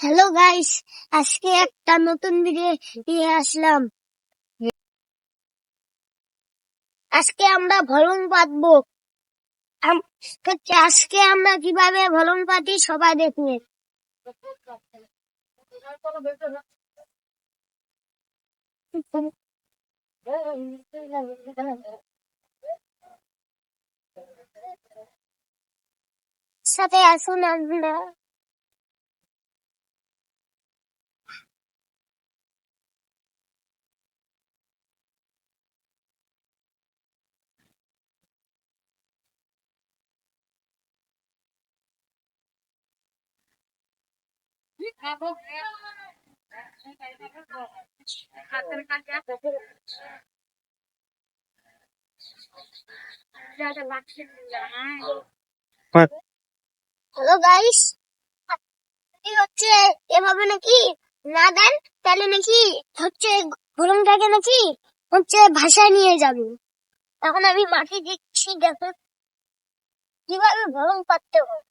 Hello guys আজকে একটা নতুন ভিডিও আসলাম। আজকে আমরা ভলং পাতবো। আজকে আমরা কীভাবে ভলং পাতি সবাই দেখবে? সাথে আসুন আমরা। হ্যালো গাইস হচ্ছে এভাবে নাকি না দেন, তাহলে নাকি হচ্ছে ভলংটাকে নাকি হচ্ছে ভাষায় নিয়ে যাবে। এখন আমি মাটি দিচ্ছি দেখো। কীভাবে ভলং পাততে হয়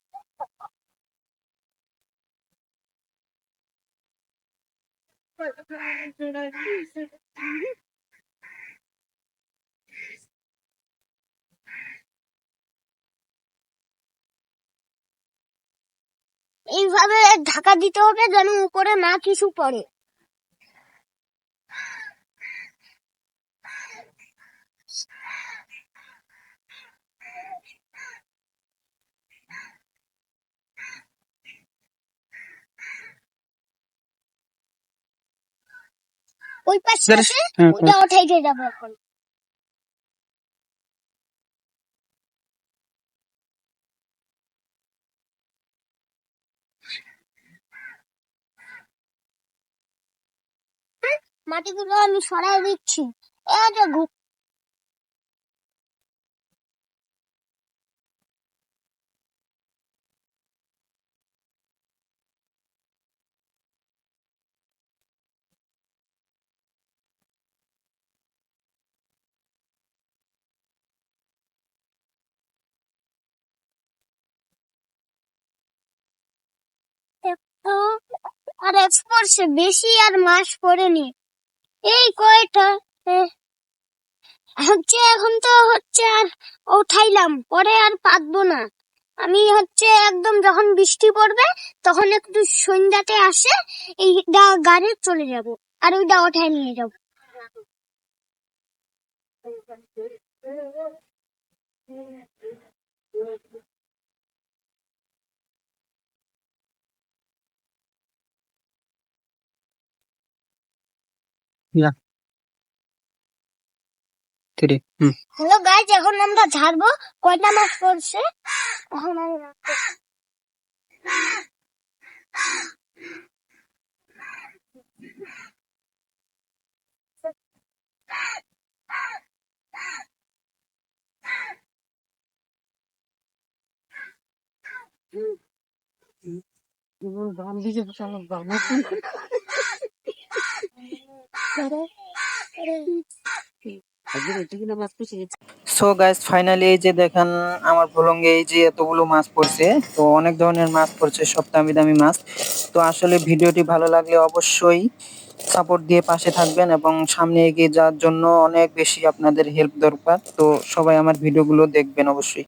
এইভাবে ঢাকা দিতে হবে যেন উপরে না কিছু পড়ে। ওই পাশে আছে? ওটা উঠাই দিয়ে যাব এখন। মাটিগুলো আমি সরাই দিচ্ছি। এই আর স্পর্শে বেশি আর মাস পড়েনি। এই কয়টা? হচ্ছে এখন তো হচ্ছে আর উঠাইলাম, পরে আর পাতবো না। আমি হচ্ছে একদম যখন বৃষ্টি পড়বে, তখন একটু সন্ধ্যাতে আসে এইটা গাড়ি চলে যাব, আর ওইটা ওঠায় নিয়ে যাব। থ্রি হুম হ্যালো গাইজ এখন আমরা ঝাড়বো কয়টা মাস পড়ছে এখন আমি রাখব। সো গাইস ফাইনালি এই যে দেখেন, আমার ভলঙ্গে এই যে এতগুলো মাছ পড়ছে, তো অনেক ধরনের মাছ পড়ছে, সব দামি দামি মাছ। তো আসলে ভিডিওটি ভালো লাগলে অবশ্যই সাপোর্ট দিয়ে পাশে থাকবেন এবং সামনে এগিয়ে যাওয়ার জন্য অনেক বেশি আপনাদের হেল্প দরকার। তো সবাই আমার ভিডিওগুলো দেখবেন অবশ্যই।